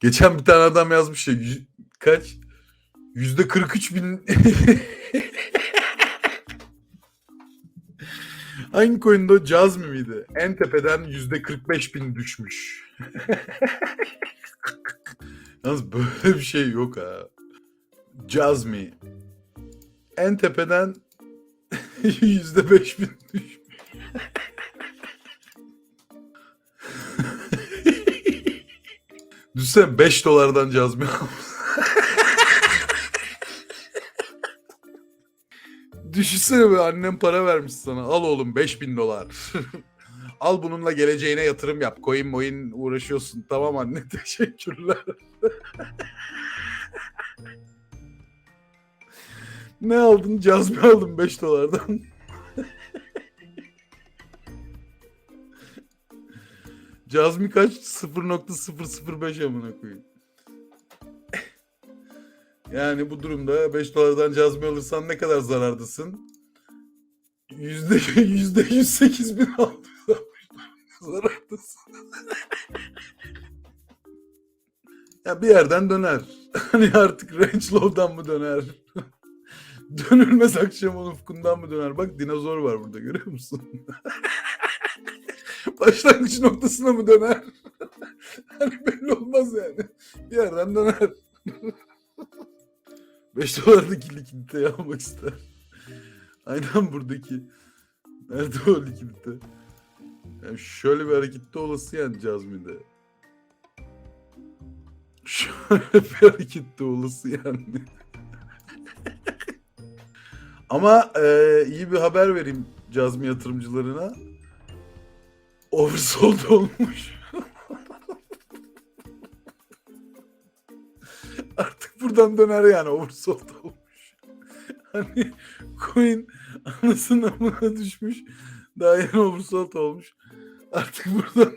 Geçen bir tane adam yazmış ya kaç? Yüzde 43 bin Hangi coin'de o? Cazmi miydi? En tepeden yüzde 45 bin düşmüş. Yalnız böyle bir şey yok ha. Cazmi. En tepeden yüzde 5 bin düşmüş. Düşünsene 5 dolardan cazmi. Düşünsene be annem para vermiş sana. Al oğlum 5000 dolar. Al bununla geleceğine yatırım yap. Coin moin uğraşıyorsun. Tamam anne teşekkürler. ne aldın? Cazmi aldım 5 dolardan. Cazmi kaç? 0.005 amına koyayım. Yani bu durumda 5 dolardan cazmi alırsan ne kadar zarardasın? Yüzde yüzde 108 bin zarardasın. ya bir yerden döner. Hani artık range low'dan mı döner? Dönülmez akşamın ufkundan mı döner? Bak dinozor var burada görüyor musun? Başlangıç noktasına mı döner? hani belli olmaz yani. Bir yerden döner. 5 dolardaki likiditeyi almak ister. Aynen buradaki. Nerede o likidite? Yani şöyle bir harekette olası yani Cazmi'de. Şöyle bir harekette olası yani. Ama e, iyi bir haber vereyim Cazmi yatırımcılarına. Oversold olmuş. Artık buradan döner yani oversold olmuş. Hani coin anasının amına düşmüş. Daha yeni oversold olmuş. Artık buradan.